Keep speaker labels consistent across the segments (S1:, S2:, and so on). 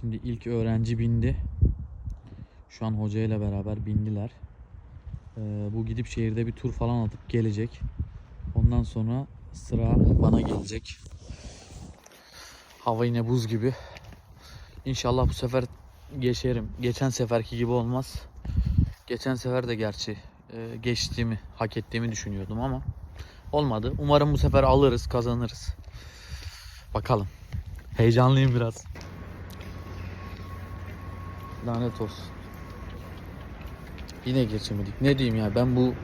S1: Şimdi ilk öğrenci bindi. Şu an hoca ile beraber bindiler. Ee, bu gidip şehirde bir tur falan atıp gelecek. Ondan sonra sıra bana gelecek. Hava yine buz gibi. İnşallah bu sefer geçerim. Geçen seferki gibi olmaz. Geçen sefer de gerçi e, geçtiğimi, hak ettiğimi düşünüyordum ama olmadı. Umarım bu sefer alırız, kazanırız. Bakalım. Heyecanlıyım biraz. Lanet olsun. Yine geçemedik. Ne diyeyim ya ben bu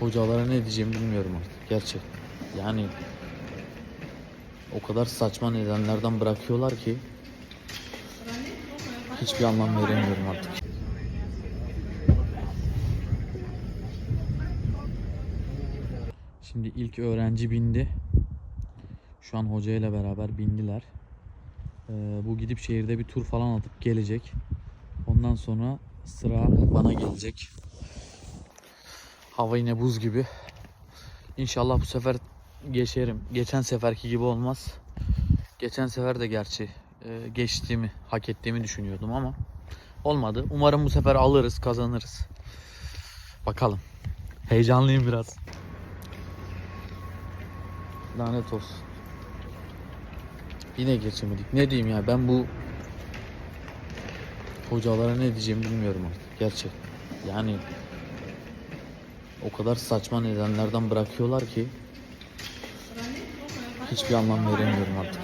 S1: hocalara ne diyeceğimi bilmiyorum artık. Gerçek. Yani o kadar saçma nedenlerden bırakıyorlar ki hiçbir anlam veremiyorum artık. Şimdi ilk öğrenci bindi. Şu an hoca ile beraber bindiler. Ee, bu gidip şehirde bir tur falan atıp gelecek. Ondan sonra sıra bana gelecek. Hava yine buz gibi. İnşallah bu sefer geçerim. Geçen seferki gibi olmaz. Geçen sefer de gerçi e, geçtiğimi, hak ettiğimi düşünüyordum ama olmadı. Umarım bu sefer alırız, kazanırız. Bakalım. Heyecanlıyım biraz. Lanet olsun. Yine geçemedik. Ne diyeyim ya ben bu hocalara ne diyeceğimi bilmiyorum artık. Gerçek. Yani o kadar saçma nedenlerden bırakıyorlar ki hiçbir anlam veremiyorum artık.